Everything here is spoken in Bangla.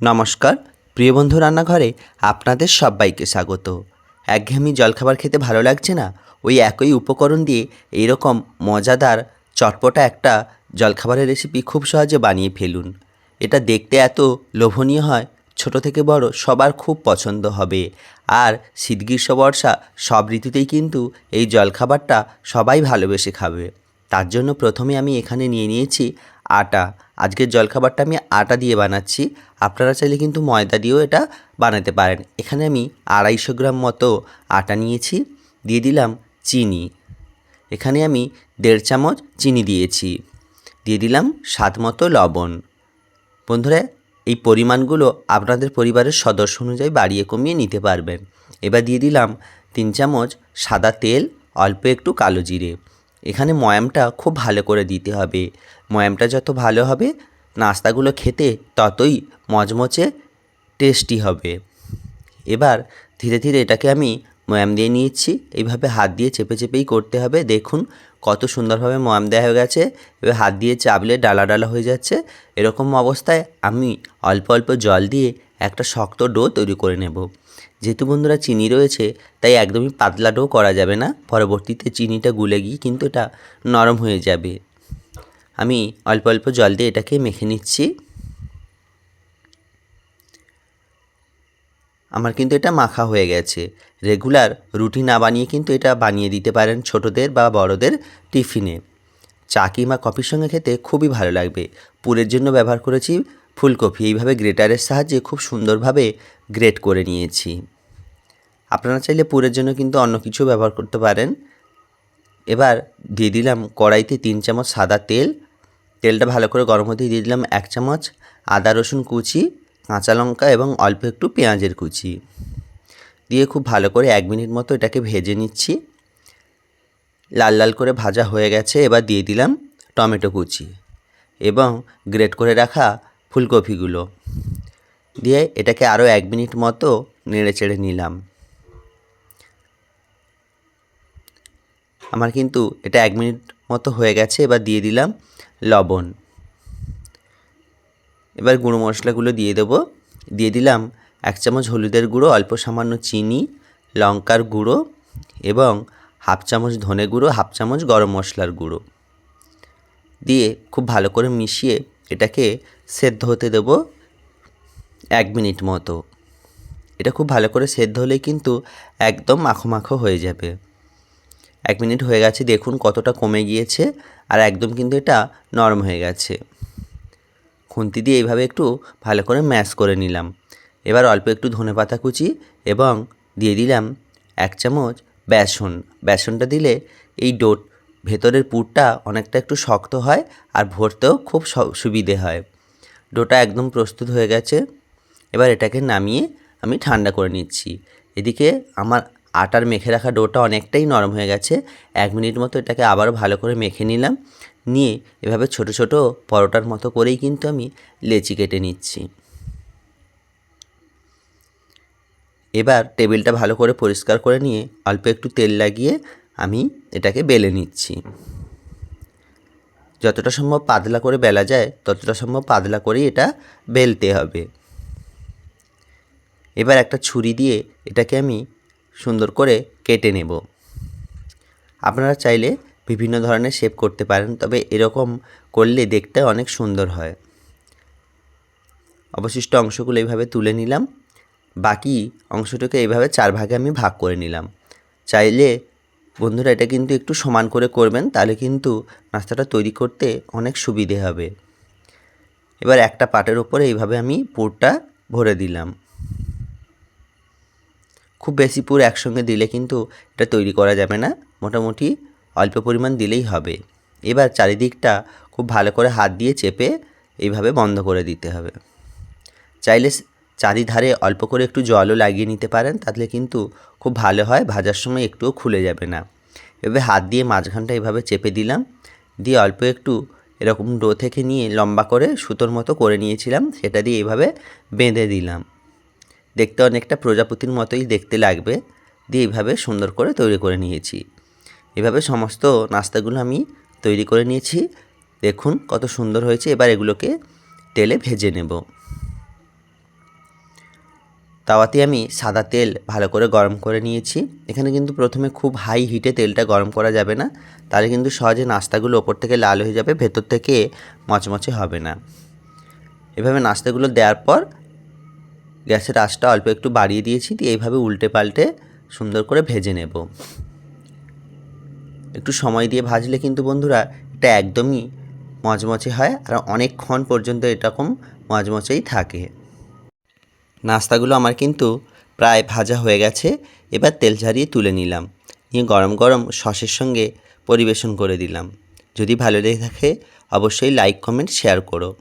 নমস্কার, প্রিয় বন্ধু রান্নাঘরে আপনাদের সবাইকে স্বাগত। একঘেয়েমি জলখাবার খেতে ভালো লাগছে না? ওই একই উপকরণ দিয়ে এইরকম মজাদার চটপটা একটা জলখাবারের রেসিপি খুব সহজে বানিয়ে ফেলুন। এটা দেখতে এত লোভনীয় হয়, ছোট থেকে বড় সবার খুব পছন্দ হবে। আর শীত গ্রীষ্ম বর্ষা সব ঋতুতেই কিন্তু এই জলখাবারটা সবাই ভালোবেসে খাবে। তার জন্য প্রথমে আমি এখানে নিয়ে নিয়েছি আটা। আজকের জলখাবারটা আমি আটা দিয়ে বানাচ্ছি। আপনারা চাইলে কিন্তু ময়দা দিয়েও এটা বানাতে পারেন। এখানে আমি আড়াইশো গ্রাম মতো আটা নিয়েছি, দিয়ে দিলাম চিনি। এখানে আমি দেড় চামচ চিনি দিয়েছি, দিয়ে দিলাম স্বাদ মতো লবণ। বন্ধুরা, এই পরিমাণগুলো আপনাদের পরিবারের সদস্য অনুযায়ী বাড়িয়ে কমিয়ে নিতে পারবেন। এবার দিয়ে দিলাম তিন চামচ সাদা তেল, অল্প একটু কালো জিরে। এখানে ময়ামটা খুব ভালো করে দিতে হবে। ময়ামটা যত ভালো হবে, নাস্তাগুলো খেতে ততই মচমচে টেস্টি হবে। এবার ধীরে ধীরে এটাকে আমি ময়াম দিয়ে নিয়েছি। এইভাবে হাত দিয়ে চেপে চেপেই করতে হবে। দেখুন কত সুন্দরভাবে ময়াম দেওয়া হয়ে গেছে। এবার হাত দিয়ে চাপলে ডালা ডালা হয়ে যাচ্ছে। এরকম অবস্থায় আমি অল্প অল্প জল দিয়ে একটা শক্ত ডো তৈরি করে নেব। যেহেতু বন্ধুরা চিনি রয়েছে, তাই একদমই পাতলা ডো করা যাবে না। পরবর্তীতে চিনিটা গুলে গিয়ে কিন্তু এটা নরম হয়ে যাবে। আমি অল্প অল্প জল দিয়ে এটাকে মেখে নিচ্ছি। আমার কিন্তু এটা মাখা হয়ে গেছে। রেগুলার রুটি না বানিয়ে কিন্তু এটা বানিয়ে দিতে পারেন ছোটদের বা বড়দের টিফিনে। চা কিংবা কফির সঙ্গে খেতে খুবই ভালো লাগবে। পুরের জন্য ব্যবহার করেছি ফুলকপি এইভাবে গ্রেটারের সাহায্যে খুব সুন্দরভাবে গ্রেট করে নিয়েছি। আপনারা চাইলে পুরের জন্য কিন্তু অন্য কিছু ব্যবহার করতে পারেন। এবার দিয়ে দিলাম কড়াইতে তিন চামচ সাদা তেল। তেলটা ভালো করে গরম হতে দিয়ে দিলাম এক চামচ আদা, রসুন কুচি, কাঁচা লঙ্কা এবং অল্প একটু পেঁয়াজের কুচি। দিয়ে খুব ভালো করে এক মিনিট মতো এটাকে ভেজে নিচ্ছি। লাল লাল করে ভাজা হয়ে গেছে, এবার দিয়ে দিলাম টমেটো কুচি এবং গ্রেট করে রাখা ফুলকপিগুলো। দিয়ে এটাকে আরও এক মিনিট মতো নেড়ে চেড়ে নিলাম। আমার কিন্তু এটা এক মিনিট মতো হয়ে গেছে, এবার দিয়ে দিলাম লবণ। এবার গুঁড়ো মশলাগুলো দিয়ে দেবো। দিয়ে দিলাম এক চামচ হলুদের গুঁড়ো, অল্প সামান্য চিনি, লঙ্কার গুঁড়ো এবং হাফ চামচ ধনে গুঁড়ো, হাফ চামচ গরম মশলার গুঁড়ো। দিয়ে খুব ভালো করে মিশিয়ে এটাকে সেদ্ধ হতে দেবো এক মিনিট মতো। এটা খুব ভালো করে সেদ্ধ হলেই কিন্তু একদম মাখো মাখো হয়ে যাবে। এক মিনিট হয়ে গেছে, দেখুন কতটা কমে গিয়েছে আর একদম কিন্তু এটা নরম হয়ে গেছে। খুন্তি দিয়ে এইভাবে একটু ভালো করে ম্যাশ করে নিলাম। এবার অল্প একটু ধনে পাতা কুচি এবং দিয়ে দিলাম এক চামচ বেসন। বেসনটা দিলে এই ডোট ভেতরের পুরটা অনেকটা একটু শক্ত হয় আর ভরতেও খুব সুবিধে হয়। ডোটা একদম প্রস্তুত হয়ে গেছে। এবার এটাকে নামিয়ে আমি ঠান্ডা করে নিচ্ছি। এদিকে আমার আটার মেখে রাখা ডোটা অনেকটাই নরম হয়ে গেছে। এক মিনিট মতো এটাকে আবারও ভালো করে মেখে নিলাম। নিয়ে এভাবে ছোট ছোট পরোটার মতো করেই কিন্তু আমি লেচি কেটে নিচ্ছি। এবার টেবিলটা ভালো করে পরিষ্কার করে নিয়ে অল্প একটু তেল লাগিয়ে আমি এটাকে বেলে নিচ্ছি। যতটা সম্ভব পাতলা করে বেলা যায়, ততটা সম্ভব পাতলা করেই এটা বেলতে হবে। এবার একটা ছুরি দিয়ে এটাকে আমি সুন্দর করে কেটে নেব। আপনারা চাইলে বিভিন্ন ধরনের শেপ করতে পারেন, তবে এরকম করলে দেখতে অনেক সুন্দর হয়। অবশিষ্ট অংশগুলো এইভাবে তুলে নিলাম। বাকি অংশটাকে এইভাবে চার ভাগে আমি ভাগ করে নিলাম। চাইলে বন্ধুরা, এটা কিন্তু একটু সমান করে করবেন, তাহলে কিন্তু নাস্তাটা তৈরি করতে অনেক সুবিধে হবে। এবার একটা পাটের ওপরে এইভাবে আমি পুরটা ভরে দিলাম। খুব বেশি পুর একসঙ্গে দিলে কিন্তু এটা তৈরি করা যাবে না, মোটামুটি অল্প পরিমাণ দিলেই হবে। এবার চারিদিকটা খুব ভালো করে হাত দিয়ে চেপে এইভাবে বন্ধ করে দিতে হবে। চাইলে চারিধারে অল্প করে একটু জলও লাগিয়ে নিতে পারেন, তাহলে কিন্তু খুব ভালো হয়, ভাজার সময় একটুও খুলে যাবে না। এভাবে হাত দিয়ে মাঝখানটা এভাবে চেপে দিলাম, দিয়ে অল্প একটু এরকম ডো থেকে নিয়ে লম্বা করে সুতোর মতো করে নিয়েছিলাম, সেটা দিয়ে এইভাবে বেঁধে দিলাম। দেখতে অনেকটা প্রজাপতির মতোই দেখতে লাগবে, দিয়ে এইভাবে সুন্দর করে তৈরি করে নিয়েছি। এভাবে সমস্ত নাস্তাগুলো আমি তৈরি করে নিয়েছি, দেখুন কত সুন্দর হয়েছে, এবার এগুলোকে তেলে ভেজে নেব। তাওয়াতে আমি সাদা তেল ভালো করে গরম করে নিয়েছি। এখানে কিন্তু প্রথমে খুব হাই হিটে তেলটা গরম করা যাবে না। তাহলে কিন্তু সহজে নাস্তাগুলো ওপর থেকে লাল হয়ে যাবে, ভেতর থেকে মচমচে হবে না। এভাবে নাস্তাগুলো দেওয়ার পর গ্যাসের আঁচটা অল্প একটু বাড়িয়ে দিয়েছি, দিয়ে এইভাবে উল্টে পাল্টে সুন্দর করে ভেজে নেব। একটু সময় দিয়ে ভাজলে কিন্তু বন্ধুরা এটা একদমই মচমচে হয়, আর অনেকক্ষণ পর্যন্ত এরকম মচমচেই থাকে। নাস্তাগুলো আমার কিন্তু প্রায় ভাজা হয়ে গেছে, এবার তেল ঝারিয়ে তুলে নিলাম। নিয়ে গরম গরম সসের সঙ্গে পরিবেশন করে দিলাম। যদি ভালো লেগে থাকে, অবশ্যই লাইক কমেন্ট শেয়ার করো।